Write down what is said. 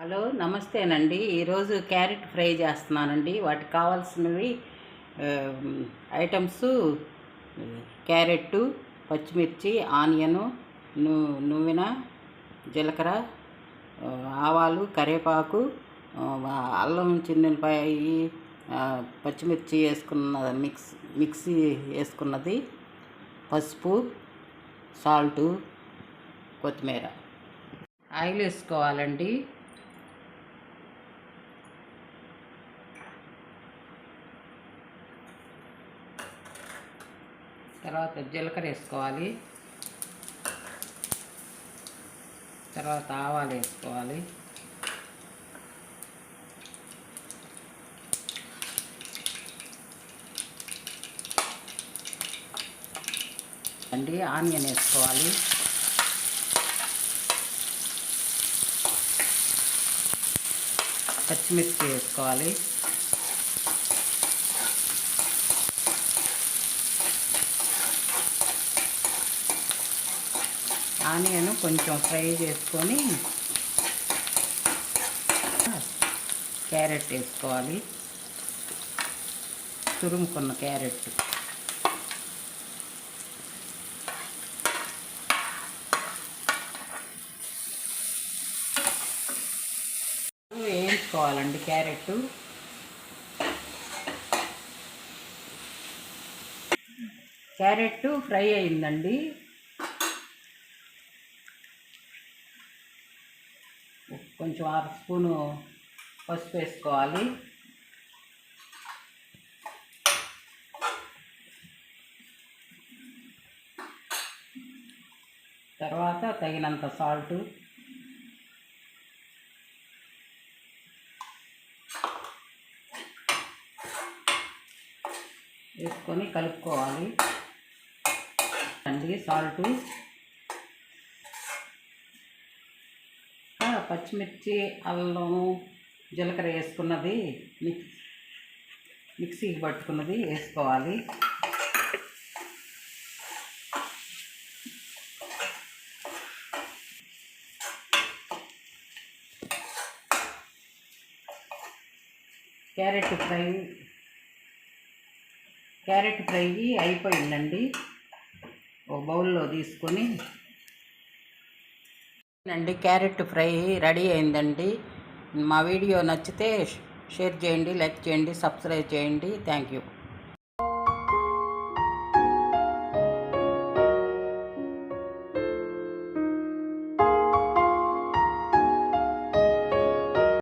Hello నమస్తేనండి. ఈరోజు carrot fry చేస్తున్నానండి. వాటికి కావాల్సినవి ఐటమ్స్ క్యారెట్ పచ్చిమిర్చి ఆనియను ను జీలకర్ర ఆవాలు కరివేపాకు అల్లం చిన్నపాయ పచ్చిమిర్చి వేసుకున్న మిక్స్ మిక్సీ వేసుకున్నది పసుపు సాల్టు కొత్తిమీర. ఆయిల్ వేసుకోవాలండి. తర్వాత జీలకర్ర వేసుకోవాలి. తర్వాత ఆవాలు వేసుకోవాలి. అండి ఆనియన్ వేసుకోవాలి. పచ్చిమిర్చి వేసుకోవాలి. ఆనియన్ కొంచెం ఫ్రై చేసుకొని క్యారెట్ వేసుకోవాలి. తురుముకున్న క్యారెట్. వేయించుకోవాలండి క్యారెట్. క్యారెట్ ఫ్రై అయిందండి. కొంచెం ఆరు స్పూను పసుపు వేసుకోవాలి. తర్వాత తగినంత సాల్టు వేసుకొని కలుపుకోవాలి. అండి సాల్టు. పచ్చిమిర్చి అల్లం జీలకర్ర వేసుకున్నది. మిక్స్ మిక్సీకి పట్టుకున్నది వేసుకోవాలి. క్యారెట్ ఫ్రై క్యారెట్ ఫ్రై అయిపోయిందండి. ఓ బౌల్లో తీసుకొని అండి క్యారెట్ ఫ్రై రెడీ అయిందండి. మా వీడియో నచ్చితే షేర్ చేయండి లైక్ చేయండి సబ్స్క్రైబ్ చేయండి. Thank you.